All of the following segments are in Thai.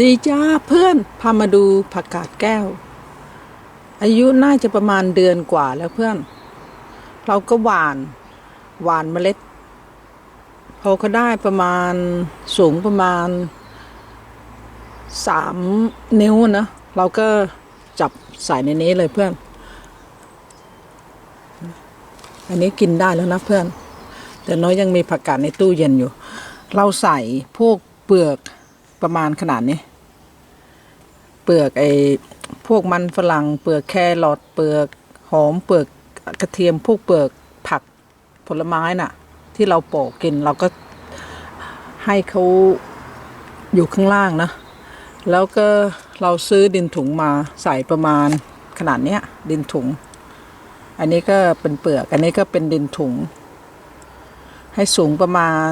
ดีจ้าเพื่อนพามาดูผักกาดแก้ว อายุน่าจะประมาณเดือนกว่าแล้วเพื่อน เราก็หวานหวานเมล็ดพอเขาได้ประมาณสูงประมาณสามนิ้วนะเราก็จับใส่ในนี้เลยเพื่อน อันนี้กินได้แล้วนะเพื่อน แต่น้อยยังมีผักกาดในตู้เย็นอยู่ เราใส่พวกเปลือก ประมาณขนาดนี้ เปลือกไอ้พวกมันฝรั่งเปลือกแครอทเปลือกหอมเปลือกกระเทียมพวกเปลือกผักผลไม้น่ะ ที่เราปอกกินเราก็ให้เขาอยู่ข้างล่างนะ แล้วก็เราซื้อดินถุงมาใส่ประมาณขนาดเนี้ย ดินถุง อันนี้ก็เป็นเปลือก อันนี้ก็เป็นดินถุง ให้สูงประมาณ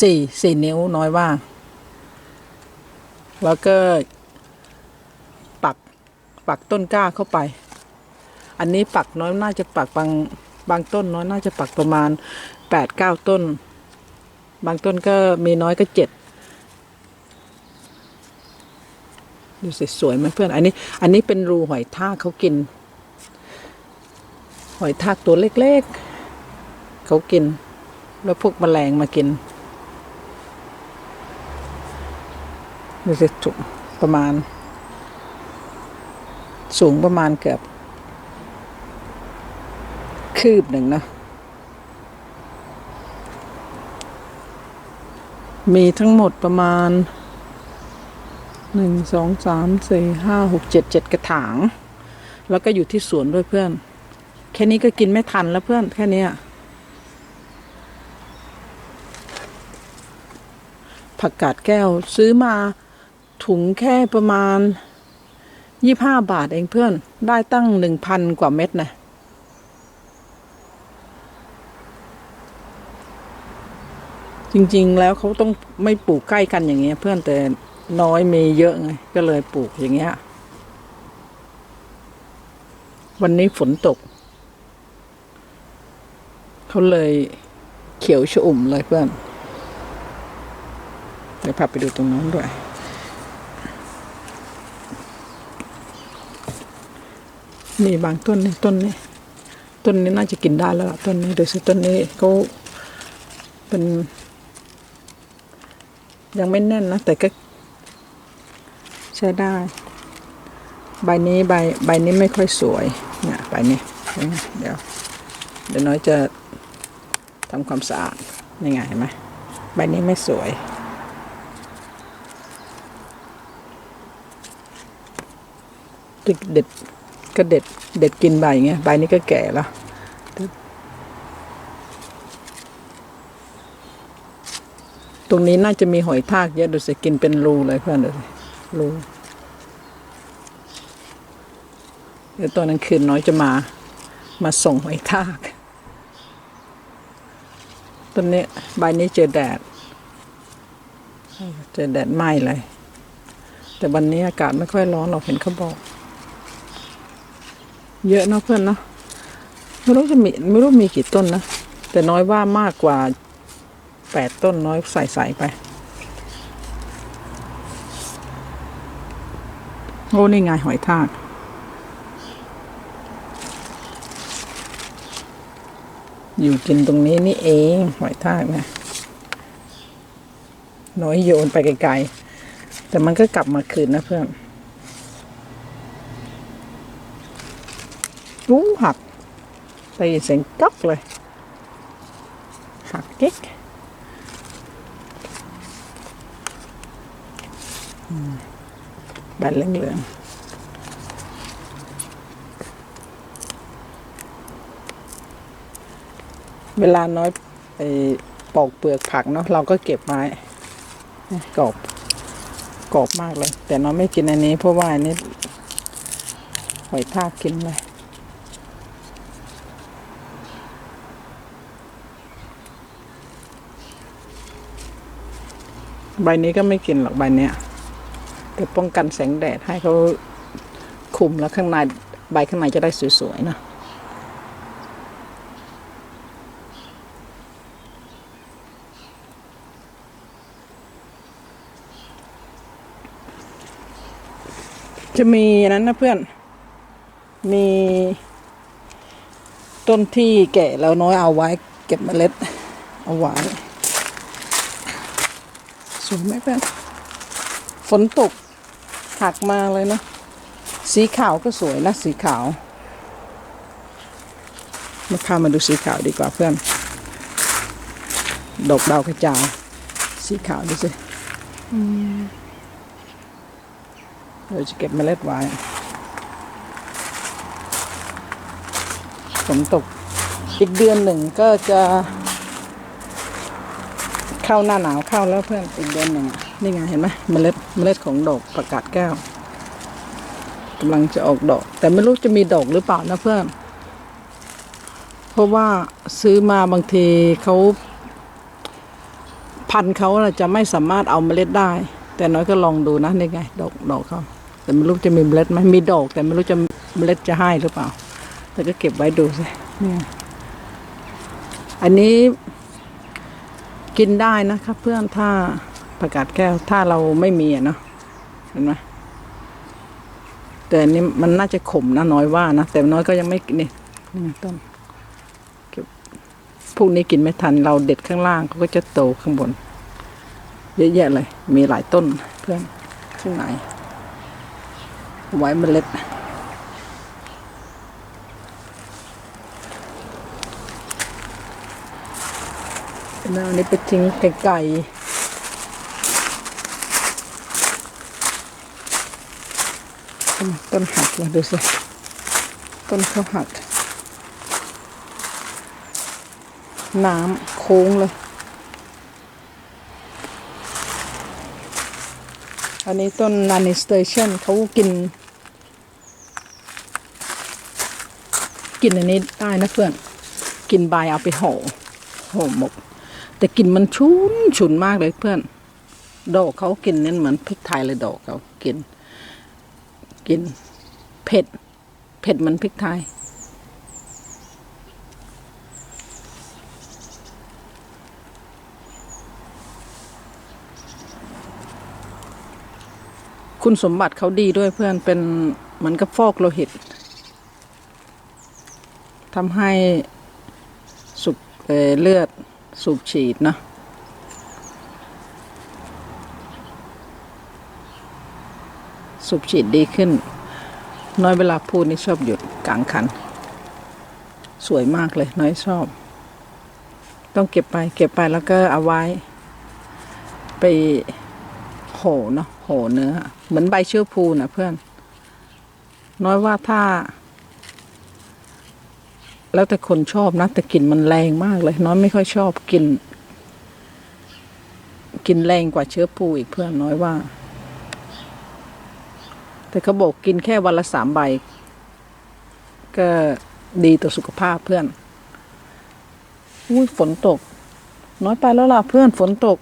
สี่สี่นิ้วน้อยว่า แล้วก็ ปักปักต้นกล้าเข้าไป อันนี้ปักน้อยน่าจะปักบางบางต้นน้อยน่าจะปักประมาณแปดเก้าต้น บางต้นก็มีน้อยก็เจ็ดดูสิสวยไหมเพื่อน อันนี้ อันนี้เป็นรูหอยทากเขากิน หอยทากตัวเล็กๆเขากิน แล้วพวกแมลงมากิน ดูสิถุงประมาณ สูงประมาณเกือบ คืบหนึ่งนะมีทั้งหมดประมาณหนึ่งสองสามสี่ห้าหกเจ็ดเจ็ดกระถาง แล้วก็อยู่ที่สวนด้วยเพื่อน แค่นี้ก็กินไม่ทันแล้วเพื่อนแค่นี้ผักกาดแก้วซื้อมา ถุงแค่ประมาณยี่ห้าบาทเองเพื่อน ได้ตั้งหนึ่งพันกว่าเม็ดนะจริง ๆ แล้วเขาต้องไม่ปลูกใกล้กันอย่างเงี้ย เพื่อนแต่น้อยมีเยอะไงก็เลยปลูกอย่างเงี้ย วันนี้ฝนตก เขาเลยเขียวชอุ่มเลยเพื่อน เดี๋ยวพาไปดูตรงนั้นด้วย มีบางต้นนี่ต้นนี้ต้นนี้น่าจะกินได้แล้วล่ะต้นนี้ดูสิต้นนี้เขาเป็น ยังไม่แน่นนะแต่ก็ ใช้ได้ ใบนี้ใบใบนี้ไม่ค่อยสวยเนี่ยใบนี้เดี๋ยวเดี๋ยวน้อยจะทำความสะอาดนี่ไงเห็นไหมใบนี้ไม่สวยเด็ด ก็เด็ดเด็ดกินใบอย่างเงี้ยใบนี้ก็แก่แล้วตรงนี้น่าจะมีหอยทากเยอะดูสิกินเป็นรูเลยเพื่อนดูสิรูเดี๋ยวตอนนั้นคืนน้อยจะมา มาส่งหอยทากต้นนี้ใบนี้เจอแดด เจอแดดไหม้เลย แต่วันนี้อากาศไม่ค่อยร้อนเราเห็นเขาบอก เยอะเนาะเพื่อนเนาะไม่รู้จะมีไม่รู้มีกี่ต้นนะ แต่น้อยว่ามากกว่าแปดต้นน้อยใส่ใส่ไป โอ้นี่ไงหอยทากอยู่กินตรงนี้นี่เองหอยทากนะน้อยโยนไปไกลๆแต่มันก็กลับมาคืนนะเพื่อน รู้หักได้ยินเสียงก๊อกเลย หักเก๊กอืมใบเหลืองๆเวลาน้อยไปปอกเปลือกผักเนาะเราก็เก็บไว้กรอบกรอบมากเลย แต่น้องไม่กินอันนี้เพราะว่าอันนี้หอยทากกินเลย ใบนี้ก็ไม่กินหรอกใบเนี้ยแต่ป้องกันแสงแดดให้เขาคุมแล้วข้างในใบข้างในจะได้สวยๆนะจะมีนั้นนะเพื่อน มีต้นที่แก่แล้วน้อยเอาไว้ เก็บเมล็ดเอาไว้ สวยไหมเพื่อนฝนตกหักมาเลยนะ สีขาวก็สวยนะ สีขาว มาพามาดูสีขาวดีกว่าเพื่อน ดอกดาวกระจายสีขาวดูสิเราจะเก็บเมล็ดไว้ฝนตกอีกเดือนหนึ่งก็จะ เข้าหน้าหนาวเข้าแล้วเพื่อนอีกเดือนหนึ่งนี่ไงเห็นไหมเมล็ดเมล็ดของดอกประกาศแก้วกำลังจะออกดอก แต่ไม่รู้จะมีดอกหรือเปล่านะเพื่อน เพราะว่าซื้อมาบางทีเขาพันธุ์เขาจะไม่สามารถเอาเมล็ดได้ แต่น้อยก็ลองดูนะนี่ไง ดอกดอกเขาแต่ไม่รู้จะมีเมล็ดไหมมีดอก แต่ไม่รู้จะเมล็ดจะให้หรือเปล่า แต่ก็เก็บไว้ดูสิเนี่ยอันนี้ กินได้นะครับเพื่อนถ้าประกาศแก้วถ้าเราไม่มีอะเนาะเห็นไหมแต่อันนี้มันน่าจะขมนะน้อยว่านะแต่น้อยก็ยังไม่นี่นี่ต้นพวกนี้กินไม่ทันเราเด็ดข้างล่างเขาก็จะโตข้างบน เยอะแยะเลย มีหลายต้นเพื่อนข้างในไว้เมล็ด แล้วอันนี้ไปทิ้งไกลๆต้นต้นหักเลยดูสิต้นเขาหัก น้ำโค้งเลย อันนี้ต้นนานิสเตชันเขากิน กินอันนี้ได้นะเพื่อน กินใบเอาไปห่อห่อหมก แต่กลิ่นมันชุนฉุนมากเลยเพื่อน ดอกเขากินเนี่ยเหมือนพริกไทยเลยดอกเขากิน กิน เผ็ด เผ็ดเหมันพริกไทย คุณสมบัติเขาดีด้วยเพื่อนเป็นเหมือนกับฟอกโลหิตทำให้สุกเเลือด สูบฉีดนะสูบฉีดดีขึ้น น้อยเวลาพูดนี่ชอบหยุดกลางคัน สวยมากเลย น้อยชอบ ต้องเก็บไป เก็บไปแล้วก็เอาไว้ ไปโห่เนาะโหเนื้อ เหมือนใบเชื้อพูนะเพื่อน น้อยว่าถ้า แล้วแต่คนชอบนะแต่กลิ่นมันแรงมากเลยน้อยไม่ค่อยชอบกลิ่นกลิ่นแรงกว่าเชื้อพูอีกเพื่อนน้อยว่า แต่เขาบอกกินแค่วันละสามใบ ก็ดีต่อสุขภาพเพื่อนอุ้ยฝนตก น้อยไปแล้วล่ะเพื่อนฝนตก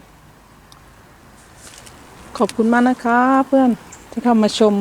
ขอบคุณมากนะคะเพื่อนที่เข้ามาชม